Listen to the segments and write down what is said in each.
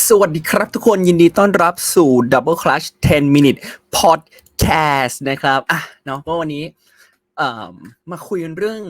สวัสดีครับทุกคนยินดีต้อนรับสู่ Double Clutch 10 Minute Podcast นะครับอะเนาะก็วันนี้มาคุยกันเรื่อง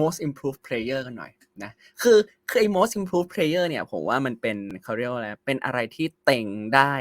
most improved player กันหน่อยนะคือคือไอ้ most improved player เนี่ยผมว่ามันเป็นเขาเรียกว่าอะไรเป็นอะไรที่เต่งได้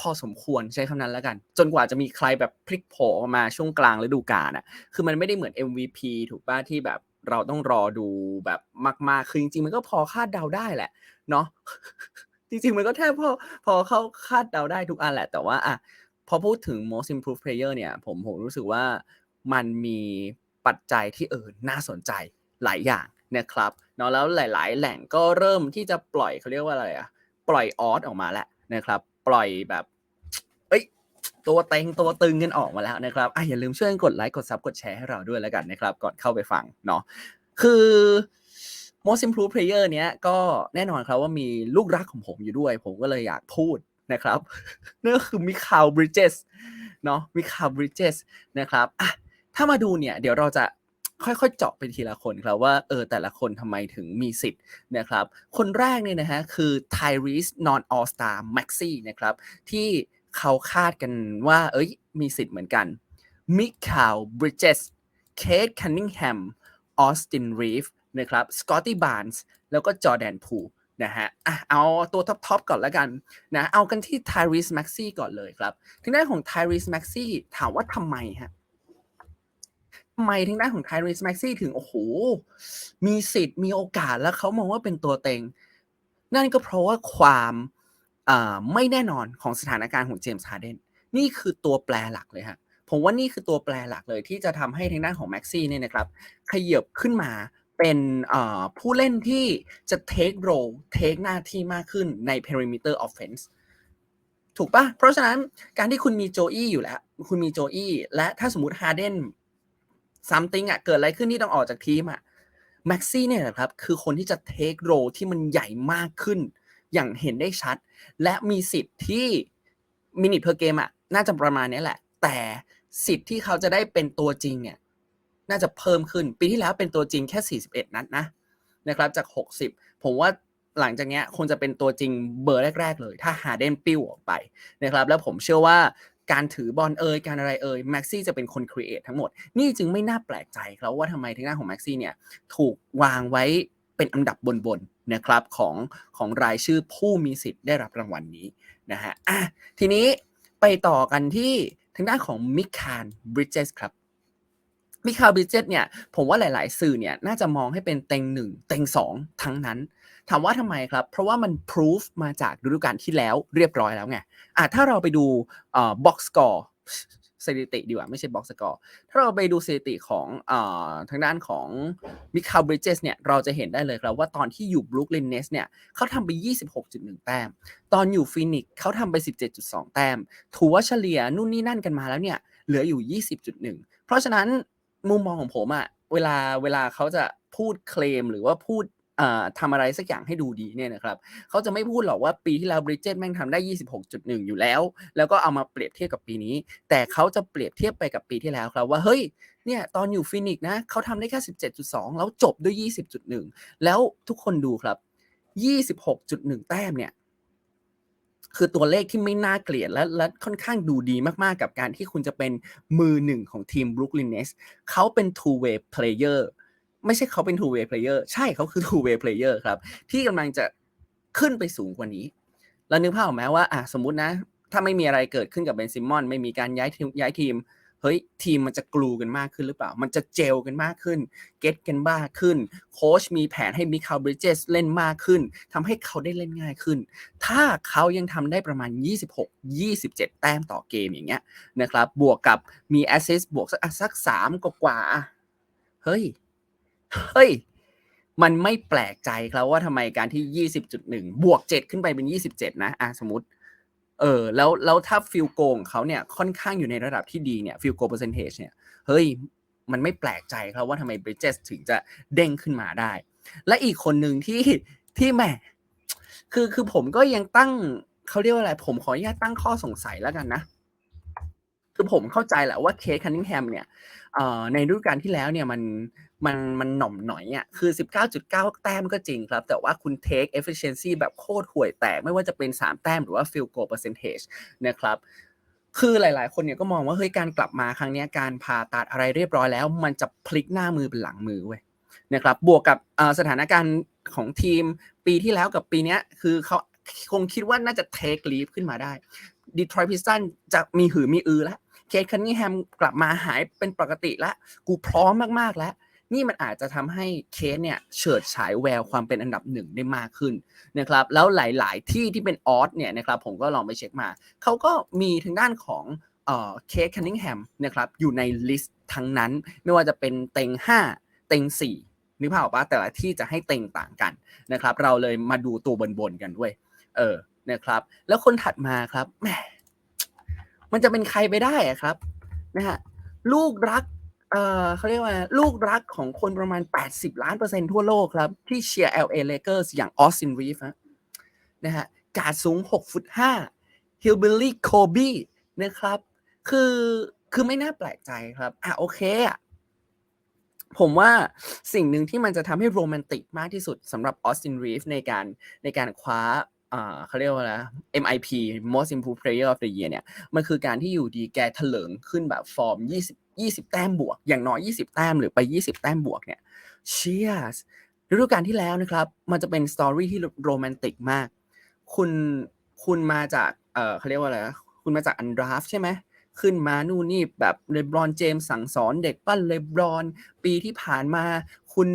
พอสมควรใช้คำนั้นแล้วกัน จนกว่าจะมีใครแบบพลิกโผล่มาช่วงกลางฤดูกาลอะคือมันไม่ได้เหมือน MVP ถูกป่ะที่แบบเราต้องรอดูแบบมาก ๆ คือจริงๆ มันก็พอคาดเดาได้แหละเนาะ จริงๆ มันก็แทบพอพอเข้าคาดเดาได้ทุกอันแหละ แต่ว่าอะพอพูดถึง most improved player เนี่ย ผมผมรู้สึกว่ามันมีปัจจัยที่เออน่าสนใจหลายอย่างนะครับเนาะแล้วหลาย ๆ แหล่งก็เริ่มที่จะปล่อยเขาเรียกว่าอะไรอะปล่อยออสออกมาแล้วนะครับ ปล่อยแบบเอ้ยตัวเต็งตัวตึงกันออกมาแล้วนะครับอะอย่าลืมช่วยกันกดไลค์กดซับกดแชร์ให้เราด้วยแล้วกันนะครับ ก่อนเข้าไปฟังเนาะคือ most improved player เนี้ยก็แน่นอนครับว่ามีลูกรักของผมอยู่ด้วย ผมก็เลยอยากพูดนะครับนั่นก็คือมิคาลบริดเจสเนาะมิคาลบริดเจสนะครับอะถ้ามาดูเนี่ยเดี๋ยวเราจะค่อยๆ เจาะไปทีละคนครับว่าเออแต่ละคนทำไมถึงมีสิทธิ์นะครับ คนแรกเนี่ยนะฮะคือ Tyrese Non All Star Maxi นะครับ ที่เขาคาดกันว่าเอ้ยมีสิทธิ์เหมือนกันมิคาลบริดเจสเคทคันนิงแฮมออสตินรีฟ นะครับสกอตตี้บาร์นส์แล้วก็จอแดนพูนะฮะอะเอาตัวท็อปๆก่อนแล้วกันนะเอากันที่ Tyrese Maxi ก่อนเลยครับทางด้านของ Tyrese Maxi ถามว่าทำไมฮะทำไมทางด้านของ Tyrese Maxi ถึงโอ้โหมีสิทธิ์มีโอกาสแล้วเขามองว่าเป็นตัวเต็ง นั่นก็เพราะว่าความไม่แน่นอนของสถานการณ์ของเจมส์ฮาร์เดนนี่คือตัวแปรหลักเลยฮะผมว่านี่คือตัวแปรหลักเลยที่จะทำให้ทางด้านของแม็กซี่เนี่ยนะครับขยับขึ้นมา เป็นผู้เล่นที่จะ take role take หน้าที่มากขึ้นใน perimeter offense ถูกปะเพราะฉะนั้นการที่คุณมีโจอี้อยู่แล้ว คุณมีโจอี้และถ้าสมมติฮาร์เดน something อะเกิดอะไรขึ้นที่ต้องออกจากทีมอะแม็กซี่เนี่ยนะครับคือคนที่จะ take role ที่มันใหญ่มากขึ้น อย่างเห็นได้ชัด และมีสิทธิ์ที่มินิเพอร์เกมอะน่าจะประมาณนี้แหละ แต่สิทธิ์ที่เขาจะได้เป็นตัวจริงเนี่ย น่าจะเพิ่มขึ้น ปีที่แล้วเป็นตัวจริงแค่ 41 นัดนะนะครับจาก 60 ผมว่าหลังจากนี้คงจะเป็นตัวจริงเบอร์แรก ๆ เลย ถ้าหาเดนปิ้วออกไปนะครับแล้วผมเชื่อว่าการถือบอลเอยการอะไรเอยแม็กซี่จะเป็นคนครีเอททั้งหมด นี่จึงไม่น่าแปลกใจครับว่าทำไมทางด้านของแม็กซี่เนี่ยถูกวางไว้เป็นอันดับบนๆนะครับของของรายชื่อผู้มีสิทธิ์ได้รับรางวัลนนี้นะฮะอะทีนี้ไปต่อกันที่ทางด้านของมิคานบริดเจสครับ มิคาบิเจตเนี่ยผมว่าหลาย ๆ สื่อเนี่ยน่าจะมองให้เป็นเต็งหนึ่งเต็งสองทั้งนั้นถามว่าทำไมครับ เพราะว่ามันพิสูจมาจากฤดูกาลที่แล้วเรียบร้อยแล้วไงอะถ้าเราไปดูเอ่อบ็อกซ์กอร์สถิติดีกว่าไม่ใช่บ็อกซ์กอร์ถ้าเราไปดูสถิติของเอ่อทางด้านของมิคาบริเจสเนี่ยเราจะเห็นได้เลยครับว่าตอนที่อยู่บรูคลินเนสเนี่ยเขาทำไป 26.1 แต้ม ตอนอยู่ฟินิกเขาทำไป 17.2 แต้มถือว่าเฉลี่ยนู่นนี่นั่นกันมาแล้วเนี่ยเหลืออยู่ 20.1 เพราะฉะนั้น มุมมองของผมอะเวลาเวลาเขาจะพูดเคลมหรือว่าพูดทำอะไรสักอย่างให้ดูดีเนี่ยนะครับเขาจะไม่พูดหรอกว่าปีที่แล้วบริดเจตแม่งทำได้ 26.1 อยู่แล้ว แล้วก็เอามาเปรียบเทียบกับปีนี้ แต่เขาจะเปรียบเทียบไปกับปีที่แล้วครับว่าเฮ้ยเนี่ยตอนอยู่ฟินิกนะเขาทำได้แค่ 17.2 แล้วจบด้วย 20.1 แล้วทุกคนดูครับ 26.1 แต้มเนี่ย คือตัวเลขที่ไม่น่าเกลียดและและค่อนข้างดูดีมากๆ กับการที่คุณจะเป็นมือหนึ่งของทีม Brooklyn Nets เขาเป็น two way player ไม่ใช่เขาเป็น two way player ใช่เขาคือ two way player ครับ ที่กำลังจะขึ้นไปสูงกว่านี้ แล้วนึกภาพออกไหมว่าอะสมมตินะ ถ้าไม่มีอะไรเกิดขึ้นกับเบนซิมอน ไม่มีการย้ายทีมย้ายทีม เฮ้ยทีมมันจะกลูกันมากขึ้นหรือเปล่า มันจะเจลกันมากขึ้น เก็ตกันมากขึ้น โค้ชมีแผนให้มิคาลบริดเจสเล่นมากขึ้นทำให้เขาได้เล่นง่ายขึ้น ถ้าเขายังทำได้ประมาณ 26 27 แต้มต่อเกมอย่างเงี้ยนะครับ บวกกับมีแอสซิสบวกสักสักสามกว่าเฮ้ย เฮ้ย มันไม่แปลกใจครับว่าทำไมการที่ 20.1 บวก 7 ขึ้นไปเป็น 27 นะอะสมมติ เออแล้วแล้วถ้าฟิลโกงเขาเนี่ยค่อนข้างอยู่ในระดับที่ดีเนี่ยฟิลโกเปอร์เซนเทจเนี่ยเฮ้ยมันไม่แปลกใจครับว่าทำไมบริดเจสถึงจะเด้งขึ้นมาได้ และอีกคนหนึ่งที่ที่แหมคือคือผมก็ยังตั้งเขาเรียกว่าอะไร ผมขออนุญาตตั้งข้อสงสัยแล้วกันนะ คือผมเข้าใจแหละว่าเคสคันนิงแฮมเนี่ยในฤดูกาลที่แล้วเนี่ยมัน มันมันหน่อมหน่อยอะคือ 19.9 แต้มก็จริงครับ แต่ว่าคุณ take efficiency แบบโคตรห่วยแตกไม่ว่าจะเป็น 3 แต้มหรือว่า field goal percentage นะครับคือหลาย ๆ คนเนี่ยก็มองว่าเฮ้ยการกลับมาครั้งนี้การผ่าตัดอะไรเรียบร้อยแล้ว มันจะพลิกหน้ามือเป็นหลังมือเว้ยนะครับบวกกับสถานการณ์ของทีมปีที่แล้วกับปีนี้คือเขาคงคิดว่าน่าจะ take lead ขึ้นมาได้ Detroit Pistons จะมีหือมีอือแล้วเคทคันนิงแฮมกลับมาหายเป็นปกติแล้ว กูพร้อมมาก ๆ แล้ว นี่มันอาจจะทำให้เคสเนี่ยเฉิดฉายแววความเป็นอันดับหนึ่งได้มากขึ้นนะครับแล้วหลาย ๆ ที่ที่เป็นออสเนี่ยนะครับผมก็ลองไปเช็คมาเขาก็มีทางด้านของเออเคสคันนิงแฮมนะครับอยู่ในลิสต์ทั้งนั้น ไม่ว่าจะเป็นเต็ง 5 เต็ง 4นึกภาพออกปะแต่ละที่จะให้เต็งต่างกันนะครับเราเลยมาดูตัวบนๆกันด้วยเออนะครับแล้วคนถัดมาครับแหมมันจะเป็นใครไปได้อะครับนะฮะลูกรัก เอ่อเขาเรียกว่าลูกรักของคนประมาณ 80 ล้านเปอร์เซ็นต์ทั่วโลกครับ ที่เชียร์ LA Lakers อย่างออสตินรีฟนะฮะกาดสูง 6 ฟุต5 Hillbilly Kobe นะครับ คือคือไม่น่าแปลกใจครับ อะโอเคอะผมว่าสิ่งหนึ่งที่มันจะทำให้โรแมนติกมากที่สุดสำหรับออสตินรีฟในการในการคว้าอ่าเขาเรียกว่าอะไร MIP Most Improved Player of the Year เนี่ย มันคือการที่อยู่ดีแกเถลิงขึ้นแบบฟอร์ม 20 20 แต้มบวก อย่างน้อย 20 แต้มหรือไป 20 แต้มบวกเนี่ยเชียสฤดูกาลที่แล้วนะครับ มันจะเป็นสตอรี่ที่โรแมนติกมาก คุณคุณมาจากเออเขาเรียกว่าอะไรนะคุณมาจากอันดราฟใช่ไหมขึ้นมานู่นนี่แบบเลบรอนเจมส์สั่งสอนเด็กปั้นเลบรอน ปีที่ผ่านมา คุณ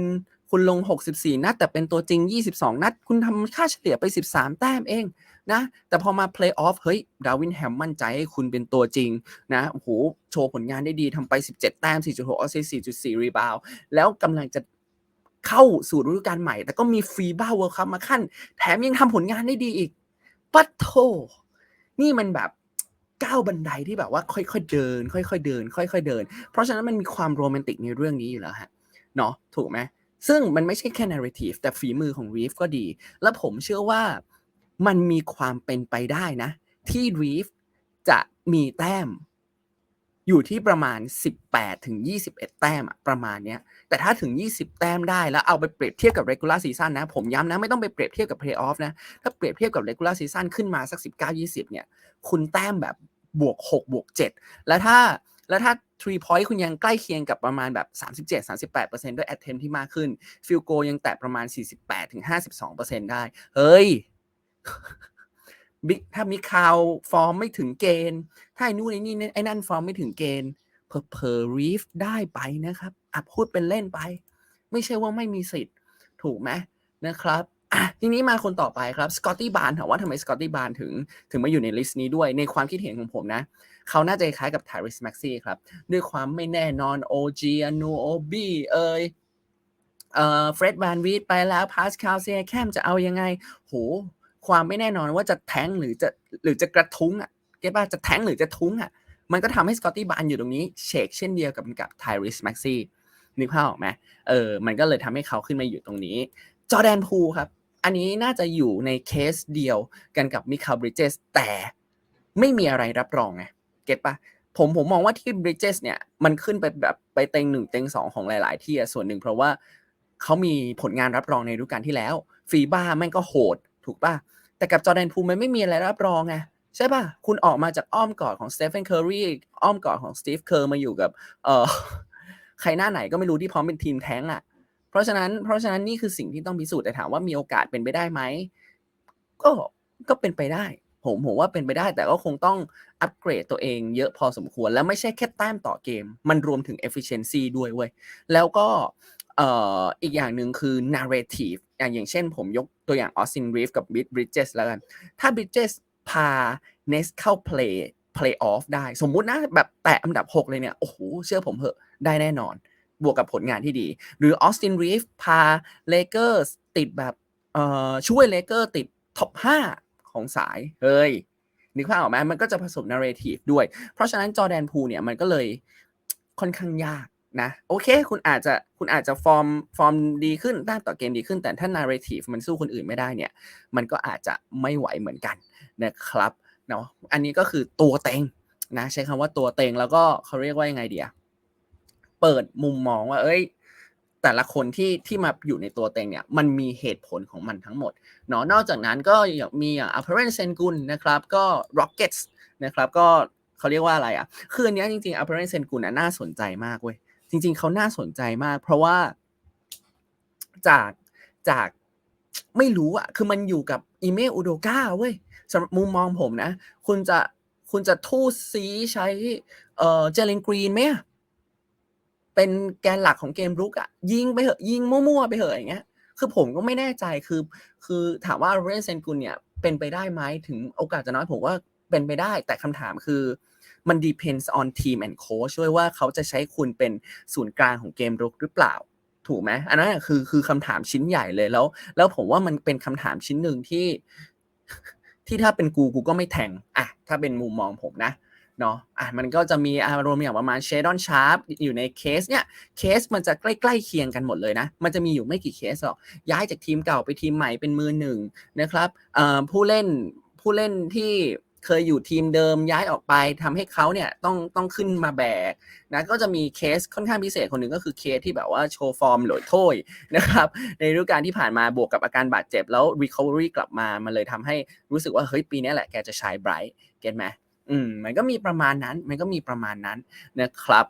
คุณลง 64 นัด แต่เป็นตัวจริง 22 นัด คุณทำค่าเฉลี่ยไป 13 แต้มเองนะ แต่พอมาเพลย์ออฟเฮ้ย ดาวินแฮมมั่นใจให้คุณเป็นตัวจริงนะโอ้โหโชว์ผลงานได้ดีทำไป 17 แต้ม 4.6 ออสซิส4.4 รีบาวแล้วกำลังจะเข้าสู่ฤดูกาลใหม่ แต่ก็มีฟรีบ้าเวิร์คัพมาขั้น แถมยังทำผลงานได้ดีอีกปัดโท นี่มันแบบก้าวบันไดที่แบบว่าค่อยๆเดิน ค่อยๆเดิน ค่อยๆเดิน เพราะฉะนั้นมันมีความโรแมนติกในเรื่องนี้อยู่แล้วฮะเนาะถูกไหม ซึ่งมันไม่ใช่แค่ narrative แต่ฝีมือของ Reef ก็ดี และผมเชื่อว่ามันมีความเป็นไปได้นะ ที่ Reef จะมีแต้ม อยู่ที่ประมาณ 18 ถึง 21 แต้มอะประมาณเนี้ย แต่ถ้าถึง 20 แต้มได้แล้วเอาไปเปรียบเทียบกับ regular season นะ ผมย้ำนะ ไม่ต้องไปเปรียบเทียบกับ playoff นะ ถ้าเปรียบเทียบกับ regular season ขึ้นมาสัก 19-20 เนี่ย คุณแต้มแบบบวก 6 บวก 7 แล้วถ้าแล้วถ้า three point คุณยังใกล้เคียงกับประมาณแบบ 37-38%ด้วย attempt ที่มากขึ้น field goal ยังแตะประมาณ 48-52%ได้ เฮ้ยบิ๊กถ้ามีข่าวฟอร์มไม่ถึงเกณฑ์ ถ้าไอ้นู่นไอ้นี่ไอ้นั่นฟอร์มไม่ถึงเกณฑ์เพอเพอรีฟได้ไปนะครับอะพูดเป็นเล่นไป ไม่ใช่ว่าไม่มีสิทธิ์ ถูกไหมนะครับอะทีนี้มาคนต่อไปครับสกอตตี้บาร์ถามว่าทำไมสกอตตี้บาร์ถึง ถึงมาอยู่ในลิสต์นี้ด้วยในความคิดเห็นของผมนะ เขาน่าจะคล้ายกับ t ทริสแม็กซี่ครับ ด้วยความไม่แน่นอน OG อนูโอบีเอยเอ่อเฟร็ดแวนวีดไปแล้วพาสคาลเซียแคมจะเอายังไงโหความไม่แน่นอนว่าจะแทงหรือจะหรือจะกระทุ้งอะเก็ตป่ะจะแทงหรือจะทุ้งอะมันก็ทำให้สกอตตี้บาร์อยู่ตรงนี้เชกเช่นเดียวกับกับ t ทริสแม็กซี่นึกภาพออกไหมเออมันก็เลยทำให้เขาขึ้นมาอยู่ตรงนี้ จอแดนพูครับ อันนี้น่าจะอยู่ในเคสเดียวกันกับมิคาบริเจสแต่ไม่มีอะไรรับรองไง เก็ตปะผมผมมองว่าที่ Bridges เนี่ยมันขึ้นไปแบบไปเต็งหนึ่งเต็งสองของหลาย ๆ ที่ส่วนหนึ่งเพราะว่าเขามีผลงานรับรองในฤดูกาลที่แล้วฟีบ้าแม่งก็โหด ถูกปะแต่กับจอร์แดนพูมันไม่มีอะไรรับรองไงใช่ปะคุณออกมาจากอ้อมกอดของสเตฟ e นเคอร์รีอ้อมกอดของสตีฟเคอร์มาอยู่กับเอ่อใครหน้าไหนก็ไม่รู้ที่พร้อมเป็นทีมแท้งอะ เพราะฉะนั้นเพราะฉะนั้นนี่คือสิ่งที่ต้องพิสูจน์แต่ถามว่ามีโอกาสเป็นไปได้ไหมก็ก็เป็นไปได้ ผมผมว่าเป็นไปได้แต่ก็คงต้องอัปเกรดตัวเองเยอะพอสมควร แล้วไม่ใช่แค่แต้มต่อเกม มันรวมถึง efficiency ด้วยเว้ยแล้วก็อีกอย่างหนึ่งคือ narrative อย่างอย่างเช่นผมยกตัวอย่าง Austin Reeves กับ Bridges แล้วกัน ถ้า Bridges พา n e s เข้า play playoff ได้ สมมุตินะแบบแตะอันดับ 6 เลยเนี่ย โอ้โห เชื่อผมเหอะ ได้แน่นอน บวกกับผลงานที่ดี หรือ Austin Reeves พา Lakers ติดแบบช่วย Lakers ติดท็อป5 ของสายเฮ้ยนึกภาพออกไหมมันก็จะผสม narrative ด้วย เพราะฉะนั้นจอแดนพูเนี่ยมันก็เลยค่อนข้างยากนะโอเค คุณอาจจะคุณอาจจะฟอร์มฟอร์มดีขึ้นด้านต่อเกมดีขึ้น แต่ถ้า narrative มันสู้คนอื่นไม่ได้เนี่ย มันก็อาจจะไม่ไหวเหมือนกันนะครับเนาะอันนี้ก็คือตัวเต็งนะใช้คำว่าตัวเต็งแล้วก็เขาเรียกว่ายังไงเดียเปิดมุมมองว่า เอ้ย แต่ละคนที่ที่มาอยู่ในตัวเต็งเนี่ยมันมีเหตุผลของมันทั้งหมดเนาะนอกจากนั้นก็อยางมีอย่าง a p p a r e n t Sengun นะครับก็ Rockets นะครับก็เขาเรียกว่าอะไรอะคืออันนี้จริงๆ a p p a r e n t Sengun น่ะน่าสนใจมากเว้ยจริง ๆเขาน่าสนใจมาก เพราะว่าจากจากไม่รู้อะคือมันอยู่กับอีเมลอุโดกาเว้ยสำหรับมุมมองผมนะ คุณจะคุณจะทูตซีใช้เอ่อเจเลนกรีนไหมอะ เป็นแกนหลักของเกมรุกอะยิงไปเหอะยิงมั่วๆไปเหอะอย่างเงี้ยคือผมก็ไม่แน่ใจคือ คือถามว่าเรนเซนกุลเนี่ยเป็นไปได้ไหมถึงโอกาสจะน้อยผมว่าเป็นไปได้แต่คำถามคือมัน depends on team and coach ด้วยว่าเขาจะใช้คุณเป็นศูนย์กลางของเกมรุกหรือเปล่า ถูกไหมอันนั้นคือคือคำถามชิ้นใหญ่เลยแล้ว แล้วผมว่ามันเป็นคำถามชิ้นหนึ่งที่ ที่ถ้าเป็นกูกูก็ไม่แทงอะถ้าเป็นมุมมองผมนะ เนาะอะมันก็จะมีอารมณ์อย่างประมาณเชดอนชาร์ปอยู่ในเคสเนี่ยเคสมันจะใกล้ๆเคียงกันหมดเลยนะ มันจะมีอยู่ไม่กี่เคสหรอกย้ายจากทีมเก่าไปทีมใหม่เป็นมือหนึ่งนะครับผู้เล่นผู้เล่นที่เคยอยู่ทีมเดิมย้ายออกไปทำให้เขาเนี่ยต้องต้องขึ้นมาแบกนะก็จะมีเคสค่อนข้างพิเศษคนหนึ่งก็คือเคสที่แบบว่าโชว์ฟอร์มหลอยถ้วยนะครับในฤดูกาลที่ผ่านมาบวกกับอาการบาดเจ็บแล้ว recovery กลับมา มันเลยทำให้รู้สึกว่าเฮ้ยปีนี้แหละแกจะใช้ไบรท์เก็ตไหม อืมมันก็มีประมาณนั้น มันก็มีประมาณนั้นนะครับ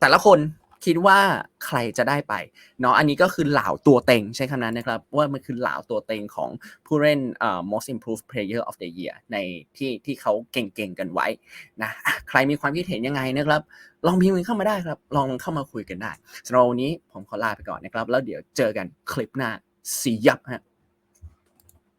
แต่ละคนคิดว่าใครจะได้ไปเนาะอันนี้ก็คือเหล่าตัวเต็งใช้คำนั้นนะครับ ว่ามันคือเหล่าตัวเต็งของผู้เล่นเอ่อ most improved player of the year ในที่ที่เขาเก่งๆกันไว้นะใครมีความคิดเห็นยังไงนะครับ ลองพิมพ์เข้ามาได้ครับ ลองเข้ามาคุยกันได้สำหรับวันนี้ผมขอลาไปก่อนนะครับ แล้วเดี๋ยวเจอกันคลิปหน้าสียับฮะ